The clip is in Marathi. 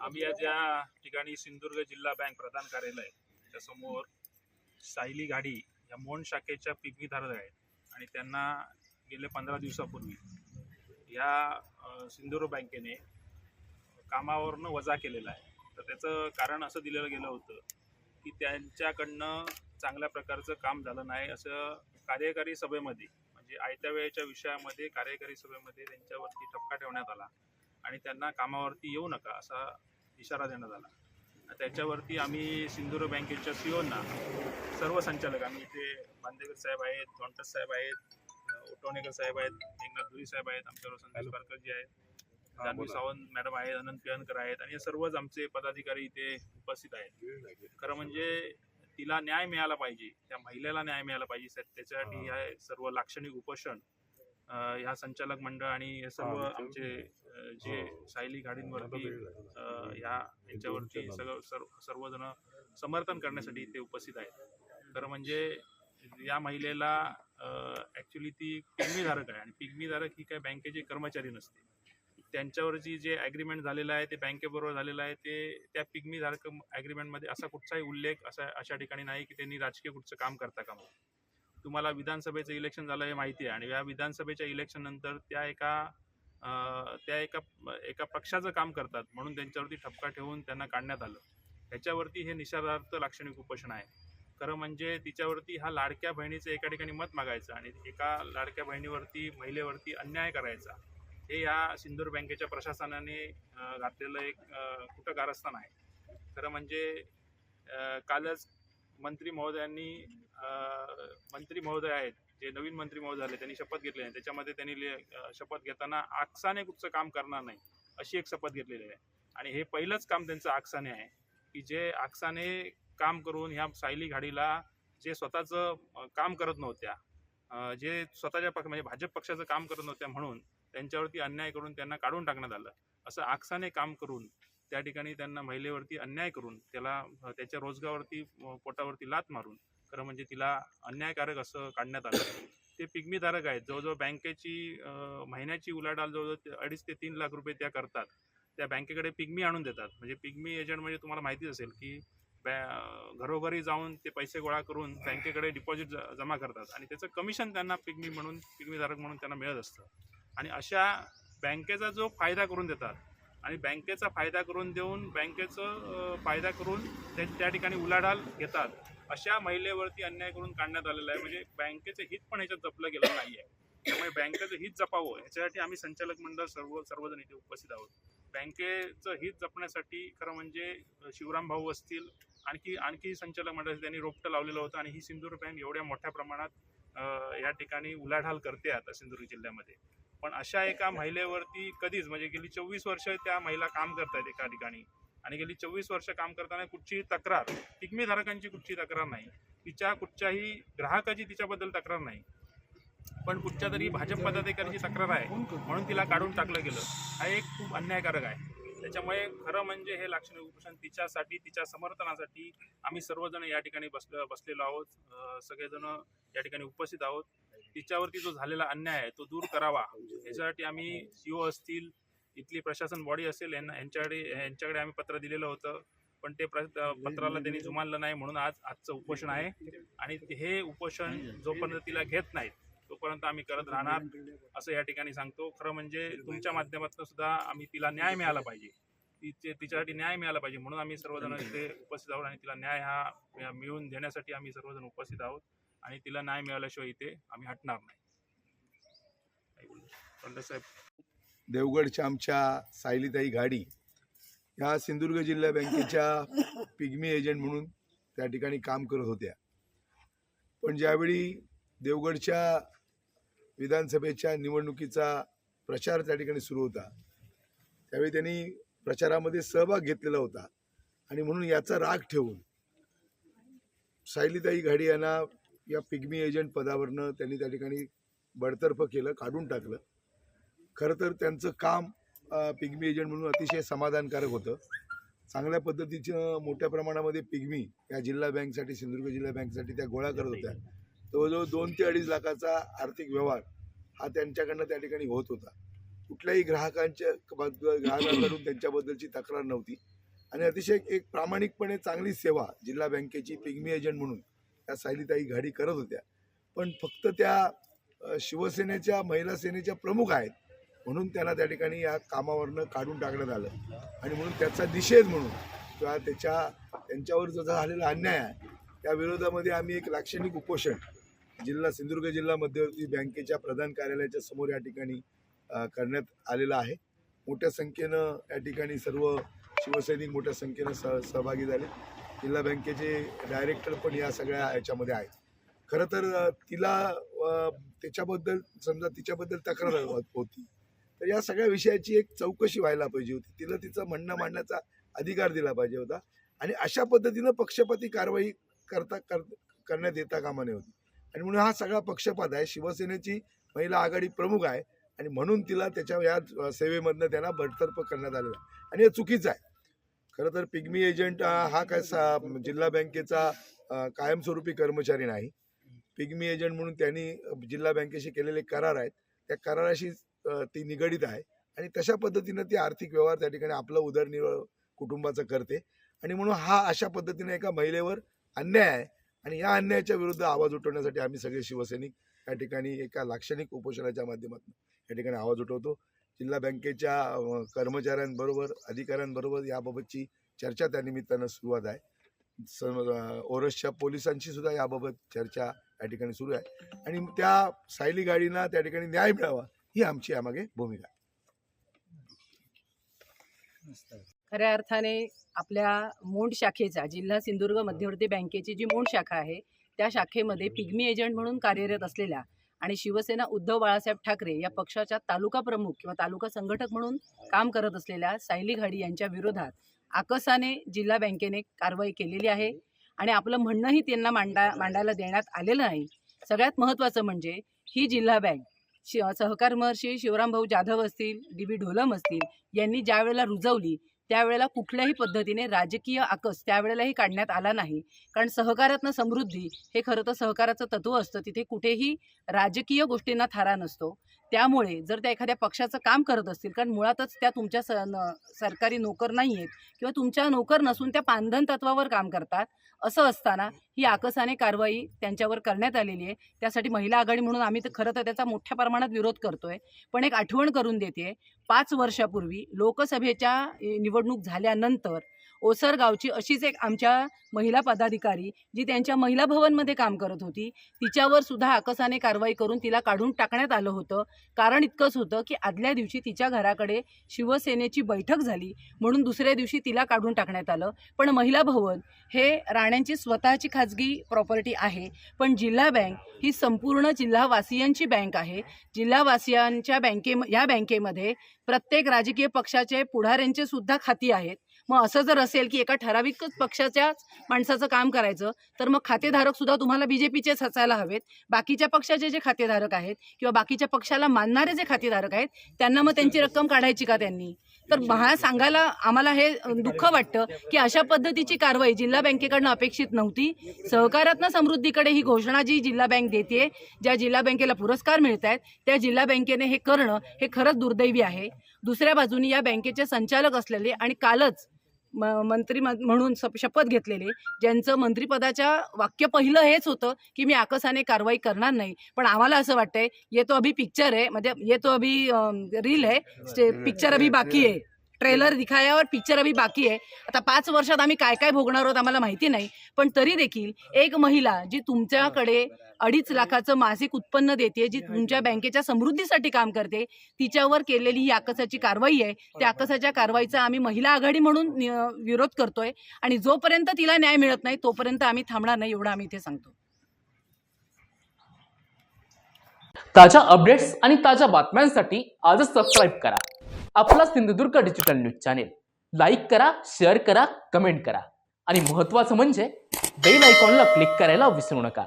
आम्ही आज या ठिकाणी सिंधुदुर्ग जिल्हा बँक प्रधान कार्यालय त्या समोर सायली गाडी या मोहन शाखेच्या पिगमीधारक आहेत. आणि त्यांना गेले पंधरा दिवसापूर्वी या सिंधुदुर्ग बँकेने कामावरनं वजा केलेला आहे. तर त्याचं कारण असं दिलेलं गेलं होतं की त्यांच्याकडनं चांगल्या प्रकारचं काम झालं नाही असं कार्यकारी सभेमध्ये म्हणजे आयत्या वेळेच्या विषयामध्ये कार्यकारी सभेमध्ये त्यांच्यावरती ठपका ठेवण्यात आला. आणि त्यांना कामावरती येऊ नका असा इशारा देण्यात आला. त्याच्यावरती आम्ही सिंधुदुर्ग बँकेच्या सीओना सर्व संचालक आम्ही इथे बांदेकर साहेब आहेत धोंटस साहेब आहेत उटवणेकर साहेब आहेत एकनाथ धुरी साहेब आहेत आमच्याबरोबर संतोष पारकरजी आहेत जान्हवी सावंत मॅडम आहेत अनंत पिळणकर आहेत आणि हे सर्वच आमचे पदाधिकारी इथे उपस्थित आहेत. खरं म्हणजे तिला न्याय मिळाला पाहिजे त्या महिलेला न्याय मिळाला पाहिजे त्याच्यासाठी ह्या सर्व लाक्षणिक उपोषण ह्या संचालक मंडळ आणि हे सर्व आमचे अ, जे सायली गाडींवरती ह्या यांच्यावरती सगळं सर्व सर्वजण समर्थन करण्यासाठी इथे उपस्थित आहेत. खरं म्हणजे या महिलेला ॲक्च्युली ती पिग्मीधारक आहे आणि पिग्मीधारक ही काय बँकेचे कर्मचारी नसते. त्यांच्यावरची जे ॲग्रीमेंट झालेलं आहे ते बँकेबरोबर झालेलं आहे ते त्या पिग्मीधारक ॲग्रीमेंटमध्ये असा कुठचाही उल्लेख असा अशा ठिकाणी नाही की त्यांनी राजकीय कुठचं काम करता का म्हणून तुम्हाला विधानसभेचं इलेक्शन झालं हे माहिती आहे. आणि या विधानसभेच्या इलेक्शननंतर त्या एका त्या एका एका पक्षाचं काम करतात. म्हणून त्यांच्यावरती ठपका ठेवून त्यांना काढण्यात आलं. ह्याच्यावरती हे निषेधार्थ लाक्षणिक उपोषण आहे. खरं म्हणजे तिच्यावरती हा लाडक्या बहिणीचं एका ठिकाणी मत मागायचं आणि एका लाडक्या बहिणीवरती महिलेवरती अन्याय करायचा हे या सिंदूर बँकेच्या प्रशासनाने घातलेलं एक कुठं कारस्थान आहे. खरं म्हणजे कालच मंत्री महोदयांनी मंत्री महोदय आहेत जे नवीन मंत्री महोदय झाले त्यांनी शपथ घेतली आहे. त्याच्यामध्ये त्यांनी ले- शपथ घेताना आकसाने कुठचं काम करणार नाही अशी एक शपथ घेतलेली आहे. आणि हे पहिलंच काम त्यांचं आकसाने आहे की जे आकसाने काम करून ह्या सायली घाडीला जे स्वतःचं काम करत नव्हत्या जे स्वतःच्या पक्ष म्हणजे भाजप पक्षाचं काम करत नव्हत्या म्हणून त्यांच्यावरती अन्याय करून त्यांना काढून टाकण्यात आलं. असं आकसाने काम करून त्या ठिकाणी त्यांना महिलेवरती अन्याय करून त्याला त्याच्या रोजगावरती पोटावरती लात मारून खरं म्हणजे तिला अन्यायकारक असं काढण्यात आलं. ते पिग्मीधारक आहेत. जवळजवळ बँकेची महिन्याची उलाढाल जवळजवळ अडीच ते तीन लाख रुपये त्या करतात. त्या बँकेकडे पिग्मी आणून देतात. म्हणजे पिग्मी एजंट म्हणजे तुम्हाला माहितीच असेल की बॅ घरोघरी जाऊन ते पैसे गोळा करून बँकेकडे डिपॉझिट ज जमा करतात. आणि त्याचं कमिशन त्यांना पिग्मी म्हणून पिग्मीधारक म्हणून त्यांना मिळत असतं. आणि अशा बँकेचा जो फायदा करून देतात आणि बँकेचा फायदा करून देऊन बँकेचं फायदा करून ते त्या ठिकाणी उलाढाल घेतात. अशा महिलेवरती अन्याय करून काढण्यात आलेला आहे. म्हणजे बँकेचं हित पण ह्याच्यात जपलं गेलं नाही आहे त्यामुळे बँकेचं हित जपावं याच्यासाठी आम्ही संचालक मंडळ सर्व सर्वजण इथे उपस्थित आहोत. बँकेचं हित जपण्यासाठी खरं म्हणजे शिवराम भाऊ असतील आणखी आणखी संचालक मंडळ त्यांनी रोपटं लावलेलं होतं आणि ही सिंधुदुर्ग बँक एवढ्या मोठ्या प्रमाणात या ठिकाणी उलाढाल करते आता सिंधुदुर्ग जिल्ह्यामध्ये. पण अशा एका महिलेवरती कधीच म्हणजे गेली चोवीस वर्ष त्या महिला काम करतायत एका ठिकाणी आणि गेली चोवीस वर्ष काम करताना कुठचीही तक्रार पिग्मीधारकांची कुठची तक्रार नाही. तिच्या कुठच्याही ग्राहकाची तिच्याबद्दल तक्रार नाही. पण कुठच्या तरी भाजप पदाधिकाऱ्याची तक्रार आहे म्हणून तिला काढून टाकलं गेलं. हा एक खूप अन्यायकारक आहे. त्याच्यामुळे खरं म्हणजे हे लाक्षणिक उपोषण तिच्यासाठी तिच्या समर्थनासाठी आम्ही सर्वजण या ठिकाणी बसलं बसलेलो आहोत. सगळेजण या ठिकाणी उपस्थित आहोत. तिच्यावरती जो झालेला अन्याय आहे तो दूर करावा. याच्यासाठी आम्ही सीओ असतील इथली प्रशासन बॉडी असेल यांना यांच्याकडे यांच्याकडे आम्ही पत्र दिलेलं होतं. पण ते प्र पत्राला त्यांनी जुमानलं नाही म्हणून आज आजचं उपोषण आहे. आणि हे उपोषण जोपर्यंत तिला घेत नाहीत तोपर्यंत आम्ही करत राहणार असं या ठिकाणी सांगतो. खरं म्हणजे तुमच्या माध्यमातून सुद्धा आम्ही तिला न्याय मिळाला पाहिजे. तिचे तिच्यासाठी न्याय मिळाला पाहिजे म्हणून आम्ही सर्वजण इथे उपस्थित आहोत आणि तिला न्याय हा मिळवून देण्यासाठी आम्ही सर्वजण उपस्थित आहोत. आणि तिला न्याय मिळाल्याशिवाय इथे आम्ही हटणार नाही. साहेब. देवगडच्या आमच्या सायलीताई गाडी ह्या सिंधुदुर्ग जिल्हा बँकेच्या पिग्मी एजंट म्हणून त्या ठिकाणी काम करत होत्या. पण ज्यावेळी देवगडच्या विधानसभेच्या निवडणुकीचा प्रचार त्या ठिकाणी सुरू होता त्यावेळी त्यांनी प्रचारामध्ये सहभाग घेतलेला होता. आणि म्हणून याचा राग ठेवून सायलीताई घाडी यांना या पिग्मी एजंट पदावरनं त्यांनी त्या ठिकाणी बडतर्फ केलं काढून टाकलं. खरं तर त्यांचं काम पिग्मी एजंट म्हणून अतिशय समाधानकारक होतं. चांगल्या पद्धतीचं मोठ्या प्रमाणामध्ये पिग्मी या जिल्हा बँकसाठी सिंधुदुर्ग जिल्हा बँकसाठी त्या गोळा करत होत्या. जवळजवळ दोन ते अडीच लाखाचा आर्थिक व्यवहार हा त्यांच्याकडनं त्या ठिकाणी होत होता. कुठल्याही ग्राहकांच्या ग्राहकांकडून त्यांच्याबद्दलची तक्रार नव्हती. आणि अतिशय एक प्रामाणिकपणे चांगली सेवा जिल्हा बँकेची पिग्मी एजंट म्हणून त्या सायलीताई घाडी करत होत्या. पण फक्त त्या शिवसेनेच्या महिला सेनेच्या प्रमुख आहेत. म्हणून त्यांना त्या ठिकाणी या कामावरनं काढून टाकण्यात आलं. आणि म्हणून त्याचा निषेध म्हणून किंवा त्याच्या त्यांच्यावर जो झालेला अन्याय आहे त्या विरोधामध्ये आम्ही एक लाक्षणिक उपोषण जिल्हा सिंधुदुर्ग जिल्हा मध्यवर्ती बँकेच्या प्रधान कार्यालयाच्या समोर या ठिकाणी करण्यात आलेलं आहे. मोठ्या संख्येनं या ठिकाणी सर्व शिवसैनिक मोठ्या संख्येनं सह सहभागी झाले. जिल्हा बँकेचे डायरेक्टर पण या सगळ्या याच्यामध्ये आहेत. खरं तर तिला त्याच्याबद्दल समजा तिच्याबद्दल तक्रार हो, होती. तर या सगळ्या विषयाची एक चौकशी व्हायला पाहिजे होती. तिला तिचं म्हणणं मांडण्याचा अधिकार दिला पाहिजे होता. आणि अशा पद्धतीनं पक्षपाती कारवाई करता कर करण्यात येता कामा नये होती. आणि म्हणून हा सगळा पक्षपात आहे. शिवसेनेची महिला आघाडी प्रमुख आहे. आणि म्हणून तिला त्याच्या या सेवेमधनं त्यांना बडतर्फ करण्यात आलेलं आहे. आणि हे चुकीचं आहे. खरं तर पिग्मी एजंट हा काय सा- जिल्हा बँकेचा कायमस्वरूपी कर्मचारी नाही. पिग्मी एजंट म्हणून त्यांनी जिल्हा बँकेशी केलेले करार आहेत. त्या कराराशी ती निगडीत आहे. आणि तशा पद्धतीनं ती आर्थिक व्यवहार त्या ठिकाणी आपलं उदरनिर्वाह कुटुंबाचं करते. आणि म्हणून हा अशा पद्धतीने एका महिलेवर अन्याय आहे. आणि या अन्यायाच्या विरुद्ध आवाज उठवण्यासाठी आम्ही सगळे शिवसैनिक या ठिकाणी एका लाक्षणिक उपोषणाच्या माध्यमातून या ठिकाणी आवाज उठवतो. जिल्हा बँकेच्या कर्मचाऱ्यांबरोबर अधिकाऱ्यांबरोबर याबाबतची चर्चा त्या निमित्तानं सुरुवात आहे. स ओरसच्या पोलिसांशी सुद्धा याबाबत चर्चा या ठिकाणी सुरू आहे. आणि त्या सायली गाडीना त्या ठिकाणी न्याय मिळावा ही आमची यामागे भूमिका आहे. खऱ्या अर्थाने आपल्या मोंड शाखेचा जिल्हा सिंधुदुर्ग मध्यवर्ती बँकेची जी मोंड शाखा आहे त्या शाखेमध्ये पिग्मी एजंट म्हणून कार्यरत असलेल्या आणि शिवसेना उद्धव बाळासाहेब ठाकरे या पक्षाच्या तालुका प्रमुख किंवा तालुका संघटक म्हणून काम करत असलेल्या सायली घाडी यांच्या विरोधात आकसाने जिल्हा बँकेने कारवाई केलेली आहे. आणि आपलं म्हणणंही त्यांना मांडा मांडायला देण्यात आलेलं नाही. सगळ्यात महत्त्वाचं म्हणजे ही जिल्हा बँक शि सहकार महर्षी शिवरामभाऊ जाधव असतील डी बी ढोलम असतील यांनी ज्या वेळेला रुजवली त्यावेळेला कुठल्याही पद्धतीने राजकीय आकस त्यावेळेलाही काढण्यात आला नाही. कारण सहकारातनं समृद्धी हे खरं तर सहकाराचं तत्व असतं. तिथे कुठेही राजकीय गोष्टींना थारा नसतो. त्यामुळे जर त्या एखाद्या पक्षाचं काम करत असतील कारण मुळातच त्या तुमच्या स न सरकारी नोकर नाही आहेत किंवा तुमच्या नोकर नसून त्या पांधन तत्वावर काम करतात असं असताना ही आकसाने कारवाई त्यांच्यावर करण्यात आलेली आहे. त्यासाठी महिला आघाडी म्हणून आम्ही तर खरं तर त्याचा मोठ्या प्रमाणात विरोध करतोय. पण एक आठवण करून देते. पाच वर्षापूर्वी लोकसभेच्या निवडणूक झाल्यानंतर ओसर गावची अशीच एक आमच्या महिला पदाधिकारी जी त्यांच्या महिला भवनमध्ये काम करत होती. तिच्यावर सुद्धा आकसाने कारवाई करून तिला काढून टाकण्यात आलं होतं. कारण इतकंच होतं की आदल्या दिवशी तिच्या घराकडे शिवसेनेची बैठक झाली म्हणून दुसऱ्या दिवशी तिला काढून टाकण्यात आलं. पण महिला भवन हे राण्यांची स्वतःची खाजगी प्रॉपर्टी आहे. पण जिल्हा बँक ही संपूर्ण जिल्हावासियांची बँक आहे. जिल्हावासियांच्या बँके या बँकेमध्ये प्रत्येक राजकीय पक्षाचे पुढाऱ्यांचे सुद्धा खाती आहेत. मग असं जर असेल की एका ठराविकच पक्षाच्याच माणसाचं काम करायचं तर मग खातेधारक सुद्धा तुम्हाला बीजेपीचेच हसायला हवेत. बाकीच्या पक्षाचे जे खातेधारक आहेत किंवा बाकीच्या पक्षाला मानणारे जे खातेधारक आहेत त्यांना मग त्यांची रक्कम काढायची का त्यांनी? तर मला सांगायला आम्हाला हे दुःख वाटतं की अशा पद्धतीची कारवाई जिल्हा बँकेकडनं अपेक्षित नव्हती. सहकारातनं समृद्धीकडे ही घोषणा जी जिल्हा बँक देते ज्या जिल्हा बँकेला पुरस्कार मिळत आहेत त्या जिल्हा बँकेने हे करणं हे खरंच दुर्दैवी आहे. दुसऱ्या बाजूनी या बँकेचे संचालक असलेले आणि कालच म मंत्री म्हणून शपथ घेतलेले ज्यांचं मंत्रिपदाच्या वाक्य पहिलं हेच होतं की मी आकसाने कारवाई करणार नाही. पण आम्हाला असं वाटतंय ये तो अभी पिक्चर आहे म्हणजे ये तो अभी रील आहे पिक्चर अभी बाकी आहे. ट्रेलर दिखाया और पिक्चर अभी बाकी आहे. आता पाच वर्षात आम्ही काय काय भोगणार आहोत आम्हाला माहिती नाही. पण तरी देखील एक महिला जी तुमच्याकडे अडीच लाखाचं मासिक उत्पन्न देते जी तुमच्या बँकेच्या समृद्धीसाठी काम करते. तिच्यावर केलेली ही आकसाची कारवाई आहे. त्या आकसाच्या कारवाईचा आम्ही महिला आघाडी म्हणून विरोध करतोय आणि जोपर्यंत तिला न्याय मिळत नाही तोपर्यंत आम्ही थांबणार नाही एवढं आम्ही इथे सांगतो. ताज्या अपडेट्स आणि ताज्या बातम्यांसाठी आजच सबस्क्राईब करा. आपला Sindhudurg digital news channel like करा शेअर करा कमेंट करा. आणि महत्त्वाचं म्हणजे बेल आयकॉनला क्लिक करायला विसरू नका.